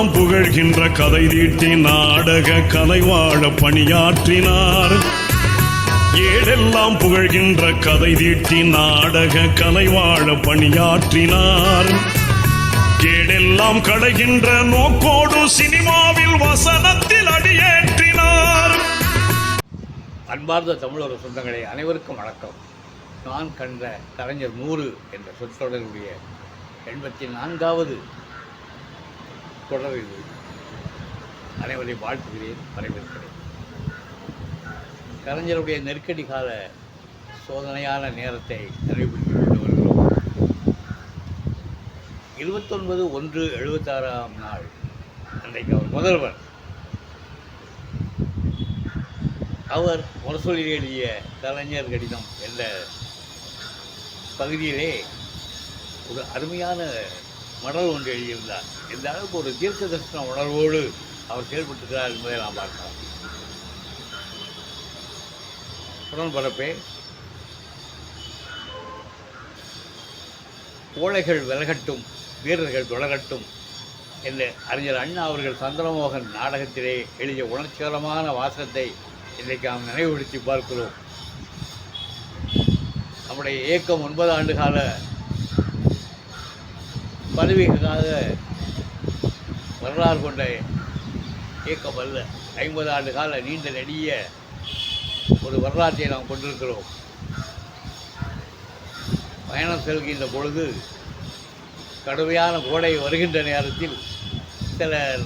ஏடெல்லாம் புகழ்கின்ற கதை தீட்டி நாடக கலை வாழ பணியாற்றினார். ஏடெல்லாம் புகழ்கின்ற கதை தீட்டி நாடக கலை வாழ பணியாற்றினார். கேடெல்லாம் கடைகின்ற நோக்கோடு சினிமாவில் வசனத்தில் அடியேற்றினார். அன்பார்ந்த தமிழக சொந்தங்களே அனைவருக்கும் வணக்கம். நான் கண்ட கலைஞர் நூறு என்ற சொற்றொடருடைய எண்பத்தி நான்காவது தொடர் இது அனைவரையும் வாழ்த்துகிறேன் வரவேற்கிறேன். கலைஞருடைய நெருக்கடி கால சோதனையான நேரத்தை நிறைவுபடுத்தி கொண்டு வருகிறோம். இருபத்தொன்பது ஒன்று எழுபத்தாறாம் நாள். அன்றைக்கு அவர் முதல்வர். அவர் முரசொலியில் எழுதிய கலைஞர் கடிதம் என்ற பகுதியிலே ஒரு அருமையான மடல் ஒன்று எழுதியிருந்தார். இந்த அளவுக்கு ஒரு தீர்க்க தரிசன உணர்வோடு அவர் செயல்பட்டுக்கிறார் என்பதை நாம் பார்க்கலாம். புலன் பரப்பே. ஓலைகள் விலகட்டும் வீரர்கள் தொடரட்டும் என்று அறிஞர் அண்ணா அவர்கள் சந்திரமோகன் நாடகத்திலே எழுதிய உணர்ச்சிகரமான வாசகத்தை இன்றைக்கு நாம் நினைவுபடுத்தி பார்க்கிறோம். நம்முடைய இயக்கம் ஒன்பது ஆண்டு கால பதவிக்காக வரலாறு கொண்ட இயக்கம் அல்ல ஐம்பது ஆண்டு கால நீண்ட நெடிய ஒரு வரலாற்றை நாம் கொண்டிருக்கிறோம். பயணம் செல்கின்ற பொழுது கடுமையான கோடை வருகின்ற நேரத்தில் சிலர்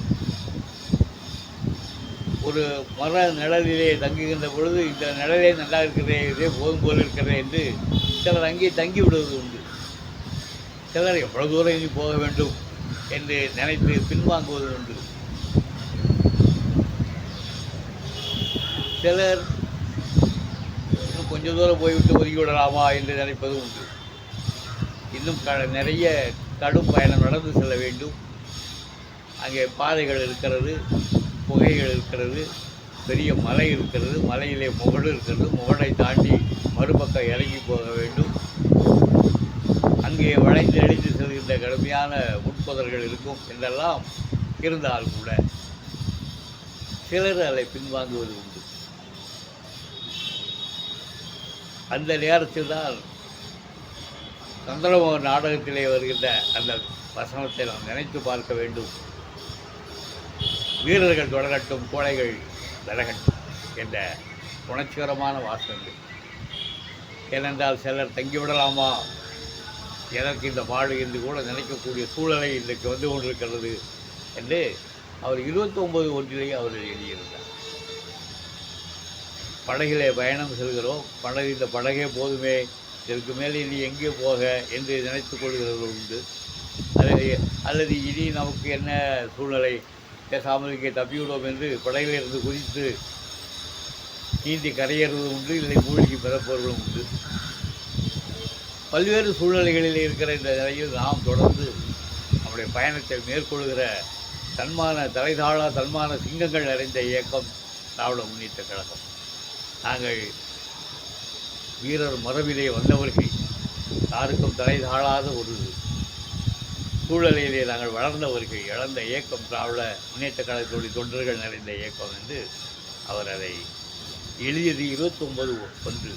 ஒரு மர நிழலிலே தங்குகின்ற பொழுது இந்த நிழலே நல்லா இருக்கிறதே இதே போதும் போல் இருக்கிறதே என்று சிலர் அங்கே தங்கி விடுவது உண்டு. சிலர் எவ்வளவு தூரம் இனி போக வேண்டும் என்று நினைத்து பின்வாங்குவது உண்டு. சிலர் இன்னும் கொஞ்ச தூரம் போய்விட்டு ஒதுக்கி விடலாமா என்று நினைப்பதும் உண்டு. இன்னும் க நிறைய கடும் பயணம் நடந்து செல்ல வேண்டும். அங்கே பாதைகள் இருக்கிறது புகைகள் இருக்கிறது பெரிய மலை இருக்கிறது மலையிலே முகடு இருக்கிறது முகடை தாண்டி மறுபக்கம் இறங்கி போக வேண்டும். அங்கே வளைந்து அடித்து செல்கின்ற கடுமையான உட்புதர்கள் இருக்கும் என்றெல்லாம் இருந்தால் கூட சிலர் அதை பின்வாங்குவது உண்டு. அந்த நேரத்தில் தான் சந்திரமோகன் நாடகத்திலே வருகின்ற அந்த வசனத்தை நாம் நினைத்து பார்க்க வேண்டும். வீரர்கள் தொடரட்டும் கோழைகள் விலகட்டும் என்ற உணர்ச்சிகரமான வாசகங்கள். ஏனென்றால் சிலர் தங்கிவிடலாமா? எனக்கு இந்த பாடு என்று கூட நினைக்கக்கூடிய சூழலை இன்றைக்கு வந்து கொண்டிருக்கிறது என்று அவர் இருபத்தொம்பது ஒன்றிலே அவர் எழுதியிருந்தார். படகிலே பயணம் செல்கிறோம். படகு இந்த படகே போதுமே. இதற்கு மேலே இனி எங்கே போக என்று நினைத்து கொள்கிறவர்கள் உண்டு. அல்லது அல்லது இனி நமக்கு என்ன சூழ்நிலை? பேசாமல் இங்கே தப்பிவிடுவோம் என்று படகில் இருந்து குதித்து நீந்தி கரையேறுவது உண்டு. இல்லை மூழ்கி பிறப்பவர்களும் உண்டு. பல்வேறு சூழ்நிலைகளில் இருக்கிற இந்த நிலையில் நாம் தொடர்ந்து நம்முடைய பயணத்தை மேற்கொள்கிற தன்மான தலைதாழா தன்மான சிங்கங்கள் நிறைந்த இயக்கம் திராவிட முன்னேற்ற கழகம். நாங்கள் வீரர் மரபிலே வந்தவர்கள் யாருக்கும் தலை தாழாத ஒரு சூழலிலே நாங்கள் வளர்ந்தவர்கள் இழந்த இயக்கம் திராவிட முன்னேற்ற கழகத்துடைய தொண்டர்கள் நிறைந்த இயக்கம் என்று அவர் அதை எழுதியது இருபத்தொன்பது ஒன்று.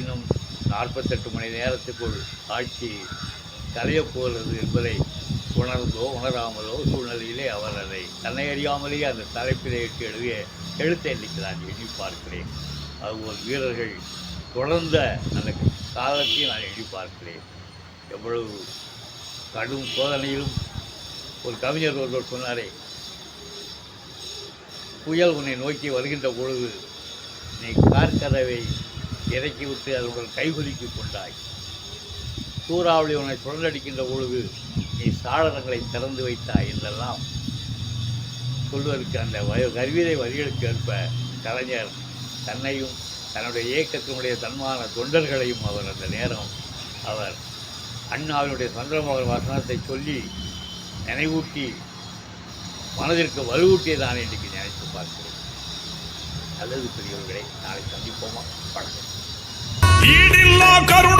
இன்னும் நாற்பத்தெட்டு மணி நேரத்துக்குள் ஆட்சி கலையப் போகிறது என்பதை உணர்ந்தோ உணராமலோ சூழ்நிலையிலே அவர் அதை தன்னை அறியாமலேயே அந்த தலைப்பிலே இட்டு எழுதிய எழுத்தை இன்றைக்கு நான் எண்ணி பார்க்கிறேன். அதுபோல் வீரர்கள் தொடர்ந்த அந்த காலத்தையும் நான் எண்ணி பார்க்கிறேன். எவ்வளவு கடும் சோதனையிலும் ஒரு கவிஞர் ஒருவர் சொன்னாரே புயல் உன்னை நோக்கி வருகின்ற பொழுது நீ கார்கதவை இறக்கிவிட்டு அதனுடன் கைகுலுக்கி கொண்டாய். சூறாவளி உன்னை சுழலடிக்கின்ற பொழுது நீ சாளரங்களை திறந்து வைத்தாய் என்றெல்லாம் சொல்வதற்கு அந்த வய கருவிதை வரிகளுக்கு ஏற்ப கலைஞர் தன்னையும் தன்னுடைய இயக்கத்தினுடைய தன்மான தொண்டர்களையும் அவர் அந்த நேரம் அவர் அண்ணாவினுடைய சந்திரமோகன் வசனத்தை சொல்லி நினைவூட்டி மனதிற்கு வலுவூட்டியதான் இன்றைக்கு நினைத்து பார்க்கிறேன் நல்லது பெரியவர்களை நாளை சந்திப்போமா? வணக்கம். ఈడిల్లా కరుణ